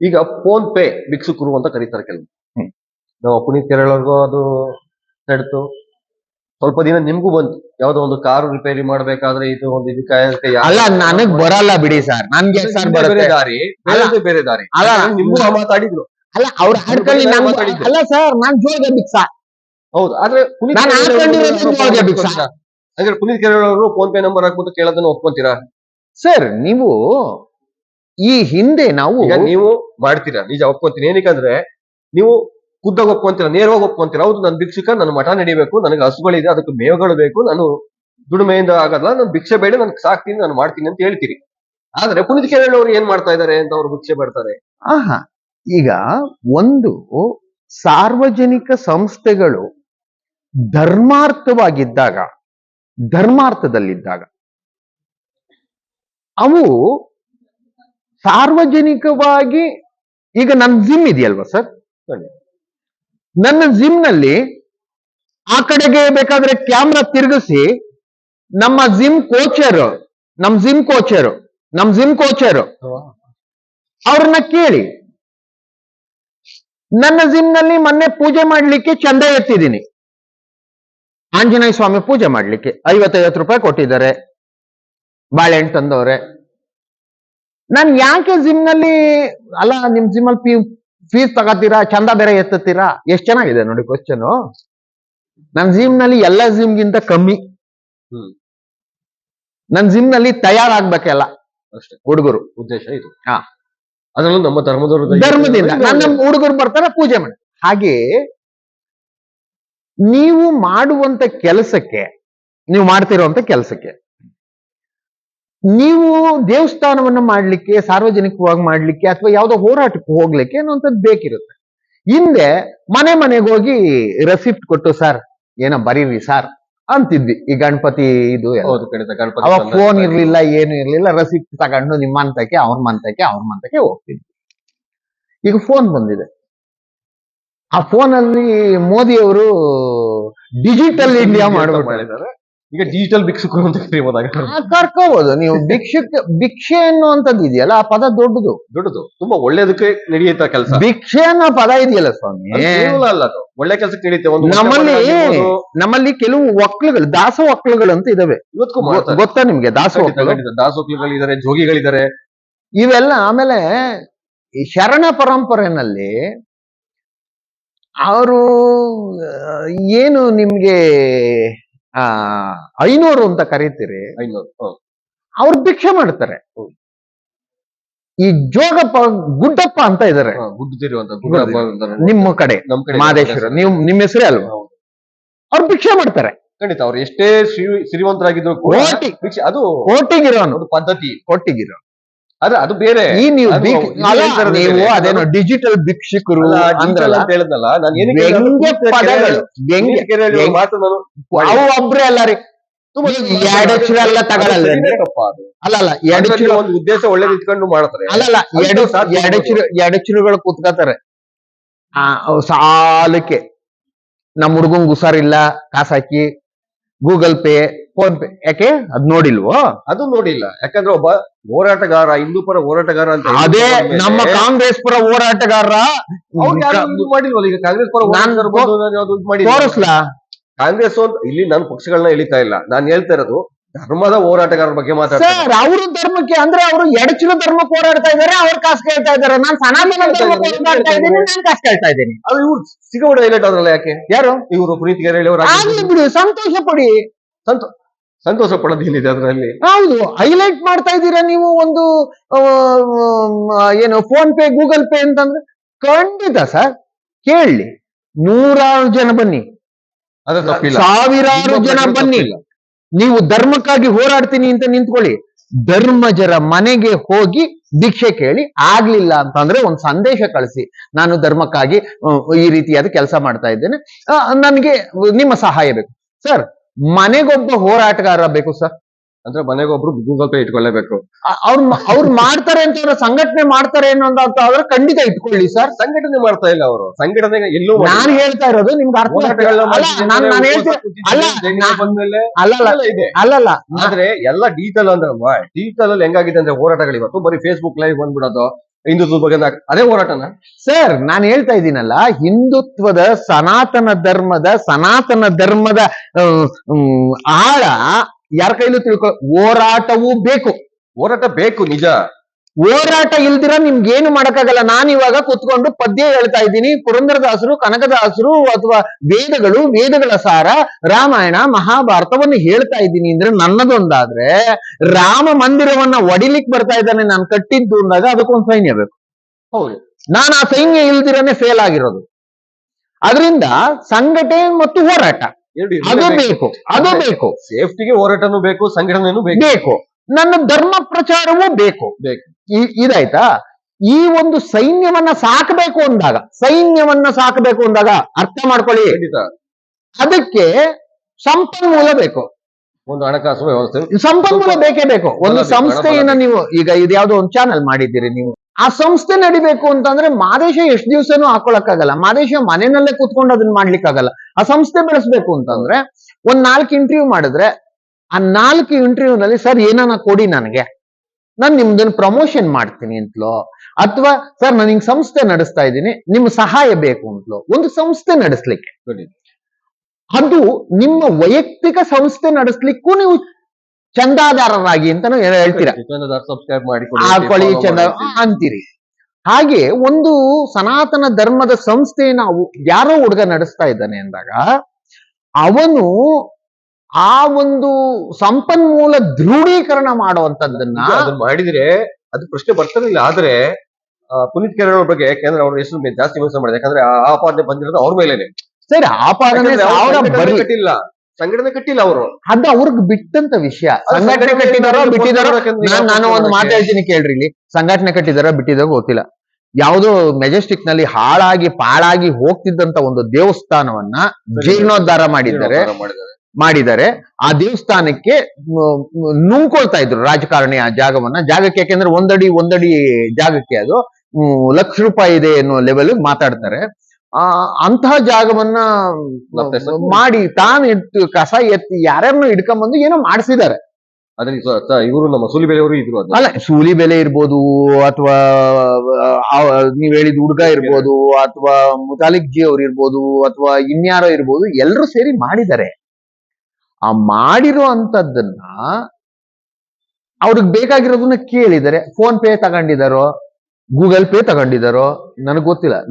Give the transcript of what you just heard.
ಈಗ phone pay ಭಿಕ್ಷುಕರು ಅಂತ ಕರೀತಾರೆ ಕೆಲವರು. ನಾವು ಪುನೀತ್ ಕೇರಳವ್ರಿಗೂ ಅದು ತಡ್ತು. ಸ್ವಲ್ಪ ದಿನ ನಿಮ್ಗೂ ಬಂತು. ಯಾವ್ದೋ ಒಂದು ಕಾರು ರಿಪೇರಿ ಮಾಡ್ಬೇಕಾದ್ರೆ ಇದು ಒಂದು ಇದಕ್ಕೆ ಅಲ್ಲ ನನಗ್ ಬರಲ್ಲ ಬಿಡಿ ಸರ್. ನನ್ಗೆ ಸರ್ ಬೇರೆ ದಾರಿ. ಬೇರೆ ದಾರಿ. ಅಲ್ಲ. ನಿಮ್ಗೂ ಮಾತಾಡಿದ್ರು. ಅಲ್ಲ ಅವ್ರ ಹಾಡ್ಕೊಳ್ಳಿ. ಅಲ್ಲ ಸರ್ ನಾನ್ ಜೋಗ ಭಿಕ್ಷ ಹೌದು ಆದ್ರೆ. ಅಂದ್ರೆ ಪುನೀತ್ ಕೇರಳ ಅವರು ಫೋನ್ ಪೇ ನಂಬರ್ ಹಾಕ್ಬಿಟ್ಟು ಕೇಳೋದನ್ನ ಒಪ್ಕೊಂತೀರಾ? ಸರ್ ನೀವು ಈ ಹಿಂದೆ ನಾವು ಈಗ ನೀವು ಮಾಡ್ತೀರಾ? ನಿಜ ಒಪ್ಕೊಂತೀನಿ. ಏನಕ್ಕಂದ್ರೆ ನೀವು ಖುದ್ದಾಗ ಒಪ್ಕೊಂತೀರ ನೇರವಾಗಿ ಒಪ್ಕೊಂತೀರ? ಹೌದು ನನ್ನ ಭಿಕ್ಷುಕ ನನ್ನ ಮಠ ನಡಿಬೇಕು ನನಗೆ ಹಸುಗಳಿದೆ ಅದಕ್ಕೆ ಮೇವುಗಳು ಬೇಕು ನಾನು ದುಡಿಮೆಯಿಂದ ಆಗಲ್ಲ ನಾನು ಭಿಕ್ಷೆ ಬೇಡ ನನ್ಗೆ ಸಾಕ್ತೀನಿ ನಾನು ಮಾಡ್ತೀನಿ ಅಂತ ಹೇಳ್ತೀರಿ. ಆದ್ರೆ ಪುನೀತ್ ಕೇರಳ ಅವರು ಏನ್ ಮಾಡ್ತಾ ಇದಾರೆ ಅಂತ ಅವ್ರು ಭಿಕ್ಷೆ ಬರ್ತಾರೆ ಆಹಾ ಈಗ ಒಂದು ಸಾರ್ವಜನಿಕ ಸಂಸ್ಥೆಗಳು ಧರ್ಮಾರ್ಥವಾಗಿದ್ದಾಗ ಧರ್ಮಾರ್ಥದಲ್ಲಿದ್ದಾಗ ಅವು ಸಾರ್ವಜನಿಕವಾಗಿ ಈಗ ನನ್ನ ಜಿಮ್ ಇದೆಯಲ್ವಾ ಸರ್. ನನ್ನ ಜಿಮ್ನಲ್ಲಿ ಆ ಕಡೆಗೆ ಬೇಕಾದ್ರೆ ಕ್ಯಾಮ್ರಾ ತಿರುಗಿಸಿ ನಮ್ಮ ಜಿಮ್ ಕೋಚರ್ ನಮ್ ಜಿಮ್ ಕೋಚರ್ ನಮ್ ಜಿಮ್ ಕೋಚರ್ ಅವ್ರನ್ನ ಕೇಳಿ. ನನ್ನ ಜಿಮ್ನಲ್ಲಿ ಮೊನ್ನೆ ಪೂಜೆ ಮಾಡ್ಲಿಕ್ಕೆ ಚಂದ ಎತ್ತಿದ್ದೀನಿ. ಆಂಜನೇಯ ಸ್ವಾಮಿ ಪೂಜೆ ಮಾಡ್ಲಿಕ್ಕೆ ಐವತ್ತೈವತ್ತು ರೂಪಾಯಿ ಕೊಟ್ಟಿದ್ದಾರೆ. ಬಾಳೆಹಣ್ಣು ತಂದವ್ರೆ. ನಾನ್ ಯಾಕೆ ಜಿಮ್ನಲ್ಲಿ ಅಲ್ಲ ನಿಮ್ ಜಿಮ್ ಅಲ್ಲಿ ಫೀಸ್ ತಗೋತೀರಾ? ಚಂದ ಬೇರೆ ಎತ್ತತ್ತೀರಾ? ಎಷ್ಟ್ ಚೆನ್ನಾಗಿದೆ ನೋಡಿ ಕ್ವಶನ್ ನನ್ ಜಿಮ್ನಲ್ಲಿ ಎಲ್ಲ ಜಿಮ್ ಗಿಂತ ಕಮ್ಮಿ. ನನ್ ಜಿಮ್ನಲ್ಲಿ ತಯಾರಾಗ್ಬೇಕೆಲ್ಲ. ಅಷ್ಟೇ. ಹುಡುಗರು. ಉದ್ದೇಶ ಇದು. ಹಾ. ಅದರಲ್ಲೂ ನಮ್ಮ ಧರ್ಮದವರು ಧರ್ಮದಿಂದ. ನನ್ನ ಹುಡುಗರು ಬರ್ತಾರೆ ಪೂಜೆ ಮಾಡಿ. ಹಾಗೆ ನೀವು ಮಾಡುವಂತ ಕೆಲಸಕ್ಕೆ ನೀವು ಮಾಡ್ತಿರುವಂತ ಕೆಲಸಕ್ಕೆ ನೀವು ದೇವಸ್ಥಾನವನ್ನ ಮಾಡ್ಲಿಕ್ಕೆ ಸಾರ್ವಜನಿಕವಾಗಿ ಮಾಡ್ಲಿಕ್ಕೆ ಅಥವಾ ಯಾವುದೋ ಹೋರಾಟಕ್ಕೆ ಹೋಗ್ಲಿಕ್ಕೆ ಅನ್ನೋಂಥದ್ದು ಬೇಕಿರುತ್ತೆ. ಹಿಂದೆ ಮನೆ ಮನೆಗೆ ಹೋಗಿ ರೆಸಿಪ್ಟ್ ಕೊಟ್ಟು ಸರ್ ಏನೋ ಬರೀರಿ ಸರ್ ಅಂತಿದ್ವಿ. ಈ ಗಣಪತಿ ಇದು ಅವಾಗ ಫೋನ್ ಇರ್ಲಿಲ್ಲ ಏನು ಇರ್ಲಿಲ್ಲ. ರೆಸಿಪ್ಟ್ ತಗೊಂಡು ನಿಮ್ಮ ಮಂತಕ್ಕೆ ಅವ್ರ ಮಂತಕ್ಕೆ ಅವ್ರ ಮಂತಕ್ಕೆ ಹೋಗ್ತಿದ್ವಿ. ಈಗ ಫೋನ್ ಬಂದಿದೆ. ಆ ಫೋನ್ ಅಲ್ಲಿ ಮೋದಿ ಅವರು ಡಿಜಿಟಲ್ ಇಂಡಿಯಾ ಮಾಡಿದ್ದಾರೆ. ಈಗ ಡಿಜಿಟಲ್ ಭಿಕ್ಷುಕರು ಅಂತ ಕರೀಬೋದಾಗ. ಕರ್ಕೋಬಹುದು ನೀವು ಭಿಕ್ಷಕ್ಕೆ ಭಿಕ್ಷೆ ಅನ್ನುವಂಥದ್ದು ಇದೆಯಲ್ಲ ಆ ಪದ ದೊಡ್ಡದು. ದೊಡ್ಡದು. ತುಂಬಾ ಒಳ್ಳೇದಕ್ಕೆ ನಡೆಯುತ್ತ ಕೆಲಸ? ಭಿಕ್ಷೆ ಅನ್ನೋ ಪದ ಇದೆಯಲ್ಲ ಸ್ವಾಮಿ? ಅಲ್ಲ ಅದು. ಒಳ್ಳೆ ಕೆಲಸಕ್ಕೆ ನಡೆಯುತ್ತೆ. ಒಂದು ನಮ್ಮಲ್ಲಿ ನಮ್ಮಲ್ಲಿ ಕೆಲವು ಒಕ್ಲುಗಳು ದಾಸ ಒಕ್ಲುಗಳು ಅಂತ ಇದಾವೆ. ಇವತ್ತಿಗೂ ಗೊ- ಮಾಡ್ತಾರೆ ಗೊತ್ತಾ ನಿಮ್ಗೆ ದಾಸ ಖಂಡಿತ. ದಾಸೋಕ್ಲಿಗಳಿದ್ದಾರೆ ಜೋಗಿಗಳಿದ್ದಾರೆ. ಇವೆಲ್ಲ ಆಮೇಲೆ ಈ ಶರಣ ಪರಂಪರೆನಲ್ಲಿ ಅವರು ಏನು ನಿಮ್ಗೆ ಆ ಐನೂರು ಅಂತ ಕರೀತೀರಿ ಐನೂರು. ಅವ್ರು ಭಿಕ್ಷೆ ಮಾಡ್ತಾರೆ ಈ ಜೋಗಪ್ಪ ಗುಡ್ಡಪ್ಪ ಅಂತ ಇದಾರೆ. ನಿಮ್ಮ ಕಡೆ ಮಾದೇಶ್ವರ ನೀವು ನಿಮ್ಮ ಹೆಸರೇ ಅಲ್ವಾ. ಅವ್ರು ಭಿಕ್ಷೆ ಮಾಡ್ತಾರೆ ಖಂಡಿತ ಅವ್ರು ಎಷ್ಟೇ ಶ್ರೀ- ಶ್ರೀಮಂತರಾಗಿದ್ರು ಕೂಡ ಕೋಟಿ. ಭಿಕ್ಷೆ ಅದು ಕೋಟಿಗಿರೋನು ಒಂದು ಪದ್ಧತಿ ಕೊಟ್ಟಿಗಿರೋ ಆದ್ರೆ ಅದು ಬೇರೆ. ಈ ನೀವು ಅದು ಅಲ್ಲ, ನೀವು ಅದೇನೋ ಡಿಜಿಟಲ್ ಭಿಕ್ಷಕರು ಅಂದ್ರಲ್ಲ? ಅಂತ ಹೇಳಿದ್ನಲ್ಲ ನಾನು ಏನಕ್ಕೆ ವ್ಯಂಗ್ಯ ಪದಗಳು. ಕೆರೆ- ವ್ಯಂಗ್ಯ ಪುನೀತ್ ಕೆರೆಯಲ್ಲಿ ವ್ಯಂಗ್ಯ- ಮಾತು ನಾನು ಅವು ಒಬ್ರೇ ಅಲ್ಲ ರೀ. ತುಂಬಾ ಈ ಎರಡು ಅಕ್ಷರ ಎಲ್ಲ ತಗೊಳಲ್ಲ ಅದು ಸರಿನೇ ಅದು? ಅಲ್ಲ ಅಲ್ಲ ಎರಡು ಅದ್ರಲ್ಲಿ ಒಂದು ಉದ್ದೇಶ ಒಳ್ಳೇದು ಇಟ್ಕೊಂಡು ಮಾಡ್ತಾರೆ. ಅಲ್ಲಲ್ಲ ಅದು ಎರಡು ಕೂತ್ಕೋತಾರೆ ಆ ಅವು ಸಾಲಕ್ಕೆ. ನಮ್ಮ ಹುಡುಗಂಗ್ ಹುಷಾರಿಲ್ಲ ಕಾಸಾಕಿ ಹಾಕಿ ಗೂಗಲ್ ಪೇ ಫೋನ್ ಪೇ ಯಾಕೆ? ಅದ್ ನೋಡಿಲ್ವೋ? ಅದು ನೋಡಿಲ್ಲ. ಯಾಕಂದ್ರೆ ಒಬ್ಬ ಹೋರಾಟಗಾರ ಹಿಂದೂ ಪರ ಹೋರಾಟಗಾರ ಅಂತ ಅದೇ ನಮ್ಮ ಕಾಂಗ್ರೆಸ್ ಪರ ಹೋರಾಟಗಾರರ ಮಾಡಿಲ್ವಲ್ಲ? ಈಗ ಕಾಂಗ್ರೆಸ್ ಪರ ಹೋರಾಟಗಾರ. ತೋರಿಸ್ಲಾ? ಕಾಂಗ್ರೆಸ್ ಇಲ್ಲಿ ನಾನು ಪಕ್ಷಗಳನ್ನ ಎಳಿತಾ ಇಲ್ಲ. ನಾನು ಹೇಳ್ತಾ ಇರೋದು ಧರ್ಮದ ಹೋರಾಟಗಾರರ ಬಗ್ಗೆ ಮಾತಾಡ್ತಾರೆ ಅವರು ಧರ್ಮಕ್ಕೆ ಅಂದ್ರೆ ಅವರು ಎಡಚಿನ ಧರ್ಮಕ್ಕೆ ಹೋರಾಡ್ತಾ ಇದಾರೆ ಅವ್ರ ಕಾಸು ಕೇಳ್ತಾ ಇದಾರೆ. ನಾನ್ ಸನಾತನ ಧರ್ಮಕ್ಕೆ ಹೋರಾಡ್ತಾ ಇದ್ದೀನಿ ನಾನ್ ಕಾಸು ಕೇಳ್ತಾ ಇದ್ದೀನಿ. ಅದು ಇವ್ರು ಸಿಗೌಡ ಹೈಲೈಟ್ ಆದ್ರಲ್ಲ ಯಾಕೆ? ಯಾರು? ಇವರು ಪ್ರೀತಿಗೆ ಹೇಳಿ ಅವರು ಬಿಡು ಸಂತೋಷ ಪಡಿ. ಸಂತೋ ಸಂತೋಷ ಪಡೋದು ಏನಿದೆ ಅದರಲ್ಲಿ? ಹೌದು ಹೈಲೈಟ್ ಮಾಡ್ತಾ ಇದ್ದೀರಾ ನೀವು ಒಂದು ಏನು ಫೋನ್ ಪೇ ಗೂಗಲ್ ಪೇ ಅಂತಂದ್ರೆ? ಖಂಡಿತ ಸರ್ ಕೇಳಿ ನೂರಾರು ಜನ ಬನ್ನಿ. ಸಾವಿರಾರು ಜನ ಬನ್ನಿ. ನೀವು ಧರ್ಮಕ್ಕಾಗಿ ಹೋರಾಡ್ತೀನಿ ಅಂತ ನಿಂತ್ಕೊಳ್ಳಿ. ಧರ್ಮಜರ ಮನೆಗೆ ಹೋಗಿ ಭಿಕ್ಷೆ ಕೇಳಿ ಆಗ್ಲಿಲ್ಲ ಅಂತಂದ್ರೆ ಒಂದು ಸಂದೇಶ ಕಳಿಸಿ. ನಾನು ಧರ್ಮಕ್ಕಾಗಿ ಈ ರೀತಿಯಾದ ಕೆಲಸ ಮಾಡ್ತಾ ಇದ್ದೇನೆ. ಆ, ನನಗೆ ನಿಮ್ಮ ಸಹಾಯ ಬೇಕು. ಸರ್ ಮನೆಗೊಬ್ಬ ಹೋರಾಟಗಾರ ಬೇಕು ಸರ್. ಅಂದ್ರೆ ಮನೆಗೊಬ್ರು ಗೂಗಲ್ ಪೇ ಇಟ್ಕೊಳ್ಳೇಬೇಕು. ಅವ್ರ ಅವ್ರು ಮಾಡ್ತಾರೆ ಅಂತ ಸಂಘಟನೆ ಮಾಡ್ತಾರೆ ಅಂತ ಆದ್ರೆ ಖಂಡಿತ ಇಟ್ಕೊಳ್ಳಿ ಸರ್. ಸಂಘಟನೆ ಮಾಡ್ತಾ ಇಲ್ಲ ಅವರು. ಸಂಘಟನೆ ಎಲ್ಲೂ ನಾನು ಹೇಳ್ತಾ ಇರೋದು ನಿಮ್ಗೆ ಅರ್ಥ ಅಲ್ಲಲ್ಲ ಆದ್ರೆ ಎಲ್ಲ ಡಿಜಿಟಲ್ ಅಂದ್ರೆ ಡಿಜಿಟಲ್ ಅಲ್ಲಿ ಹೆಂಗಾಗಿದೆ ಅಂದ್ರೆ ಹೋರಾಟಗಳು ಇವತ್ತು. ಬರೀ ಫೇಸ್ಬುಕ್ ಲೈವ್ ಬಂದ್ಬಿಡೋದು. ಹಿಂದುತ್ವದ ಬಗ್ಗೆ ಅದೇ ಹೋರಾಟನ? ಸರ್ ನಾನು ಹೇಳ್ತಾ ಇದ್ದೀನಲ್ಲ ಹಿಂದುತ್ವದ ಸನಾತನ ಧರ್ಮದ ಸನಾತನ ಧರ್ಮದ ಆಳ ಯಾರ ಕೈಲೂ ತಿಳ್ಕೊ ಹೋರಾಟವೂ ಬೇಕು. ಹೋರಾಟ ಬೇಕು ನಿಜ. ಹೋರಾಟ ಇಲ್ದಿರ ನಿಮ್ಗೆ ಏನು ಮಾಡಕ್ಕಾಗಲ್ಲ. ನಾನು ಇವಾಗ ಕುತ್ಕೊಂಡು ಪದ್ಯ ಹೇಳ್ತಾ ಇದ್ದೀನಿ. ಪುರಂದರದಾಸರು ಕನಕದಾಸರು ಅಥವಾ ವೇದಗಳು ವೇದಗಳ ಸಾರ ರಾಮಾಯಣ ಮಹಾಭಾರತವನ್ನು ಹೇಳ್ತಾ ಇದ್ದೀನಿ ಅಂದ್ರೆ ನನ್ನದೊಂದಾದ್ರೆ ರಾಮ ಮಂದಿರವನ್ನ ಒಡಿಲಿಕ್ ಬರ್ತಾ ಇದ್ದಾನೆ. ನಾನು ಕಟ್ಟಿದ್ದು ಅಂದಾಗ ಅದಕ್ಕೊಂದು ಸೈನ್ಯ ಬೇಕು. ಹೌದು. ನಾನು ಆ ಸೈನ್ಯ ಇಲ್ದಿರನೆ ಫೇಲ್ ಆಗಿರೋದು. ಅದರಿಂದ ಸಂಘಟನೆ ಮತ್ತು ಹೋರಾಟ. ಅದು ಬೇಕು. ಅದು ಬೇಕು. ಸೇಫ್ಟಿಗೆ ಹೋರಾಟನೂ ಬೇಕು ಸಂಘಟನೆನೂ ಬೇಕು. ಬೇಕು. ನನ್ನ ಧರ್ಮ ಪ್ರಚಾರವೂ ಬೇಕು. ಬೇಕು. ಇದಾಯ್ತಾ? ಈ ಒಂದು ಸೈನ್ಯವನ್ನ ಸಾಕಬೇಕು ಅಂದಾಗ ಸೈನ್ಯವನ್ನ ಸಾಕಬೇಕು ಅಂದಾಗ ಅರ್ಥ ಮಾಡ್ಕೊಳ್ಳಿ. ಅದಕ್ಕೆ ಸಂಪನ್ಮೂಲ ಬೇಕು. ಒಂದು ಹಣಕಾಸು ವ್ಯವಸ್ಥೆ. ಸಂಪನ್ಮೂಲ ಬೇಕೇ ಬೇಕು. ಒಂದು ಸಂಸ್ಥೆಯನ್ನ ನೀವು ಈಗ ಇದ್ಯಾವುದೋ ಒಂದು ಚಾನಲ್ ಮಾಡಿದ್ದೀರಿ ನೀವು. ಆ ಸಂಸ್ಥೆ ನಡಿಬೇಕು ಅಂತಂದ್ರೆ ಮಾದೇಶ ಎಷ್ಟು ದಿವಸನೂ ಹಾಕೊಳಕ್ಕಾಗಲ್ಲ. ಮಾದೇಶ ಮನೆಯಲ್ಲೇ ಕುತ್ಕೊಂಡು ಅದನ್ನ ಮಾಡ್ಲಿಕ್ಕಾಗಲ್ಲ. ಆ ಸಂಸ್ಥೆ ಬೆಳೆಸ್ಬೇಕು ಅಂತಂದ್ರೆ ಒಂದ್ ನಾಲ್ಕು ಇಂಟರ್ವ್ಯೂ ಮಾಡಿದ್ರೆ ಆ ನಾಲ್ಕು ಇಂಟರ್ವ್ಯೂ ನಲ್ಲಿ ಸರ್ ಏನಾನ ಕೊಡಿ ನನಗೆ. ನಾನು ನಿಮ್ದನ್ನ ಪ್ರಮೋಷನ್ ಮಾಡ್ತೀನಿ ಅಂತಲೋ ಅಥವಾ ಸರ್ ನಾನು ಹಿಂಗ್ ಸಂಸ್ಥೆ ನಡೆಸ್ತಾ ಇದ್ದೀನಿ. ನಿಮ್ ಸಹಾಯ ಬೇಕು ಅಂತಲೋ ಒಂದು ಸಂಸ್ಥೆ ನಡೆಸ್ಲಿಕ್ಕೆ. ಅದು ನಿಮ್ಮ ವೈಯಕ್ತಿಕ ಸಂಸ್ಥೆ ನಡೆಸ್ಲಿಕ್ಕೂ ನೀವು ಚಂದಾದಾರರಾಗಿ ಅಂತ ಹೇಳ್ತೀರಾ. ಹಾಕೊಳ್ಳಿ ಚಂದ ಅಂತೀರಿ. ಹಾಗೆ ಒಂದು ಸನಾತನ ಧರ್ಮದ ಸಂಸ್ಥೆ ನಾವು ಯಾರೋ ಹುಡುಗ ನಡೆಸ್ತಾ ಇದ್ದಾನೆ ಅಂದಾಗ ಅವನು ಆ ಒಂದು ಸಂಪನ್ಮೂಲ ದೃಢೀಕರಣ ಮಾಡುವಂತದ್ದನ್ನ ಅದನ್ನ ಮಾಡಿದ್ರೆ ಅದು ಪ್ರಶ್ನೆ ಬರ್ತಿರಲಿಲ್ಲ ಆದ್ರೆ ಪುನೀತ್ ಕೆರೆ ಅವ್ರ ಬಗ್ಗೆ ಯಾಕೆಂದ್ರೆ ಅವ್ರ ಹೆಸರು ಜಾಸ್ತಿ ವಿಮರ್ಶೆ ಮಾಡಿದೆ ಯಾಕಂದ್ರೆ ಆ ಆಪಾದನೆ ಬಂದಿರೋದು ಅವ್ರ ಮೇಲೆ ಸರಿ ಆಪಾದನೆ ಕಟ್ಟಿಲ್ಲ. ಸಂಘಟನೆ ಕಟ್ಟಿಲ್ಲ ಅವರು. ಅದು ಅವ್ರಿಗೆ ಬಿಟ್ಟಂತ ವಿಷಯ. ಸಂಘಟನೆ ಕಟ್ಟಿದಾರೋ ಬಿಟ್ಟಿದಾರೋ ನಾನು ಒಂದು ಮಾತಾಡ್ತೀನಿ ಹೇಳ್ತೀನಿ ಕೇಳ್ರಿ ಇಲ್ಲಿ. ಸಂಘಟನೆ ಕಟ್ಟಿದಾರೋ ಬಿಟ್ಟಿದಾರೋ ಗೊತ್ತಿಲ್ಲ. ಯಾವುದೋ ಮೆಜೆಸ್ಟಿಕ್ನಲ್ಲಿ ಹಾಳಾಗಿ ಪಾಳಾಗಿ ಹೋಗ್ತಿದ್ದಂತ ಒಂದು ದೇವಸ್ಥಾನವನ್ನ ಜೀರ್ಣೋದ್ಧಾರ ಮಾಡಿದ್ದಾರೆ. ಮಾಡಿದ್ದಾರೆ. ಮಾಡಿದ್ದಾರೆ ಆ ದೇವಸ್ಥಾನಕ್ಕೆ ನುಂಗ್ಕೊಳ್ತಾ ಇದ್ರು ರಾಜಕಾರಣಿ ಆ ಜಾಗವನ್ನ. ಜಾಗಕ್ಕೆ ಯಾಕೆಂದ್ರೆ ಒಂದಡಿ ಒಂದಡಿ ಜಾಗಕ್ಕೆ ಅದು ಲಕ್ಷ ರೂಪಾಯಿ ಇದೆ ಅನ್ನೋ ಲೆವೆಲ್ ಮಾತಾಡ್ತಾರೆ. ಆ ಅಂತಹ ಜಾಗವನ್ನ ಮಾಡಿ ತಾನು ಇಟ್ಟು ಕಸ ಎತ್ತಿ ಯಾರ್ಯಾರನ್ನು ಇಟ್ಕೊಂಡ್ಬಂದು ಏನೋ ಮಾಡಿಸಿದ್ದಾರೆ. ಅದ್ರಲ್ಲಿ ಇವರು ನಮ್ಮ ಸುಲಿಬೆಲೆಯವರು ಇದ್ರು ಅಲ್ಲ ಸೂಲಿ ಬೆಲೆ ಇರ್ಬೋದು ಅಥವಾ ನೀವ್ ಹೇಳಿದ ಹುಡುಗ ಇರ್ಬೋದು ಅಥವಾ ಮುತಾಲಿಕ್ ಜಿ ಅವ್ರು ಇರ್ಬೋದು ಅಥವಾ ಇನ್ಯಾರೋ ಇರ್ಬೋದು ಎಲ್ಲರೂ ಸೇರಿ ಮಾಡಿದ್ದಾರೆ. ಆ ಮಾಡಿರೋ ಅಂತದ್ದನ್ನ ಅವ್ರಿಗೆ ಬೇಕಾಗಿರೋದನ್ನ ಕೇಳಿದರೆ ಫೋನ್ ಪೇ ತಗೊಂಡಿದಾರೋ ಗೂಗಲ್ ಪೇ ತಗೊಂಡಿದಾರೋ ನನಗೆ ಗೊತ್ತಿಲ್ಲ.